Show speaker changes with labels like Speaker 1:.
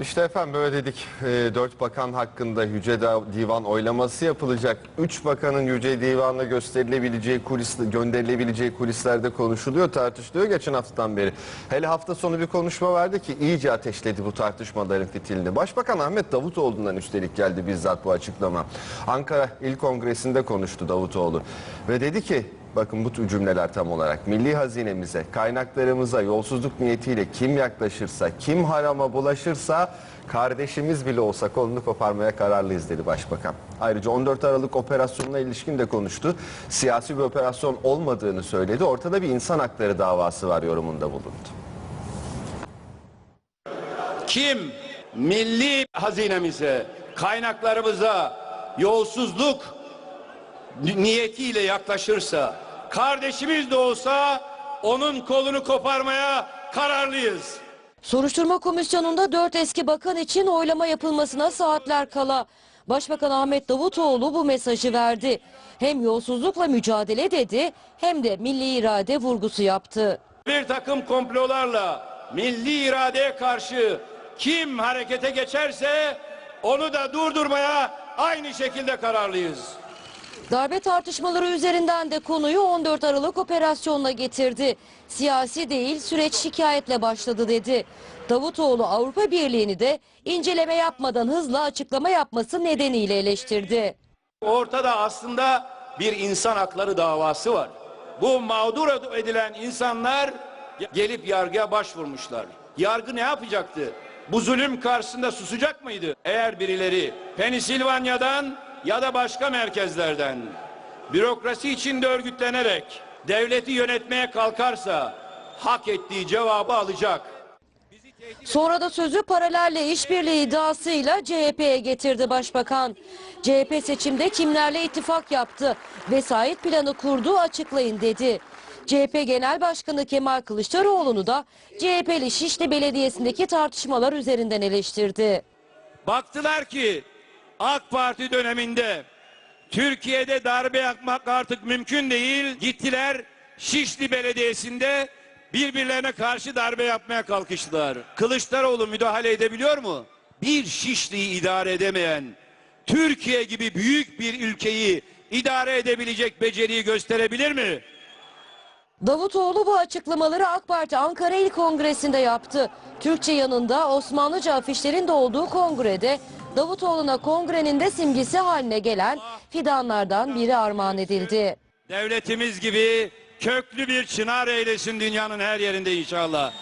Speaker 1: İşte efendim böyle dedik. E, dört bakan hakkında Yüce Divan oylaması yapılacak. Üç bakanın Yüce Divan'a gösterilebileceği kulis, gönderilebileceği kulislerde konuşuluyor, tartışılıyor geçen haftadan beri. Hele hafta sonu bir konuşma vardı ki iyice ateşledi bu tartışmaların fitilini. Başbakan Ahmet Davutoğlu'ndan üstelik geldi bizzat bu açıklama. Ankara İl Kongresi'nde konuştu Davutoğlu ve dedi ki Bakın bu cümleler tam olarak milli hazinemize, kaynaklarımıza yolsuzluk niyetiyle kim yaklaşırsa, kim harama bulaşırsa kardeşimiz bile olsa kolunu koparmaya kararlıyız dedi başbakan. Ayrıca 14 Aralık operasyonuna ilişkin de konuştu. Siyasi bir operasyon olmadığını söyledi. Ortada bir insan hakları davası var yorumunda bulundu.
Speaker 2: Kim milli hazinemize, kaynaklarımıza yolsuzluk niyetiyle yaklaşırsa, kardeşimiz de olsa onun kolunu koparmaya kararlıyız.
Speaker 3: Soruşturma komisyonunda dört eski bakan için oylama yapılmasına saatler kala Başbakan Ahmet Davutoğlu bu mesajı verdi. Hem yolsuzlukla mücadele dedi hem de milli irade vurgusu yaptı.
Speaker 2: Bir takım komplolarla milli iradeye karşı kim harekete geçerse onu da durdurmaya aynı şekilde kararlıyız.
Speaker 3: Darbe tartışmaları üzerinden de konuyu 14 Aralık operasyonuna getirdi. Siyasi değil süreç şikayetle başladı dedi. Davutoğlu Avrupa Birliği'ni de inceleme yapmadan hızla açıklama yapması nedeniyle eleştirdi.
Speaker 2: Ortada aslında bir insan hakları davası var. Bu mağdur edilen insanlar gelip yargıya başvurmuşlar. Yargı ne yapacaktı? Bu zulüm karşısında susacak mıydı? Eğer birileri Pensilvanya'dan ya da başka merkezlerden bürokrasi içinde örgütlenerek devleti yönetmeye kalkarsa hak ettiği cevabı alacak.
Speaker 3: Sonra da sözü paralelle işbirliği iddiasıyla CHP'ye getirdi başbakan. CHP seçimde kimlerle ittifak yaptı? Vesayet planı kurdu açıklayın dedi. CHP Genel Başkanı Kemal Kılıçdaroğlu'nu da CHP'li Şişli Belediyesi'ndeki tartışmalar üzerinden eleştirdi.
Speaker 2: Baktılar ki AK Parti döneminde Türkiye'de darbe yapmak artık mümkün değil. Gittiler Şişli Belediyesi'nde birbirlerine karşı darbe yapmaya kalkıştılar. Kılıçdaroğlu müdahale edebiliyor mu? Bir Şişli'yi idare edemeyen Türkiye gibi büyük bir ülkeyi idare edebilecek beceriyi gösterebilir mi?
Speaker 3: Davutoğlu bu açıklamaları AK Parti Ankara İl Kongresi'nde yaptı. Türkçe yanında Osmanlıca afişlerin de olduğu kongrede Davutoğlu'na kongrenin de simgesi haline gelen fidanlardan biri armağan edildi.
Speaker 2: Devletimiz gibi köklü bir çınar eylesin dünyanın her yerinde inşallah.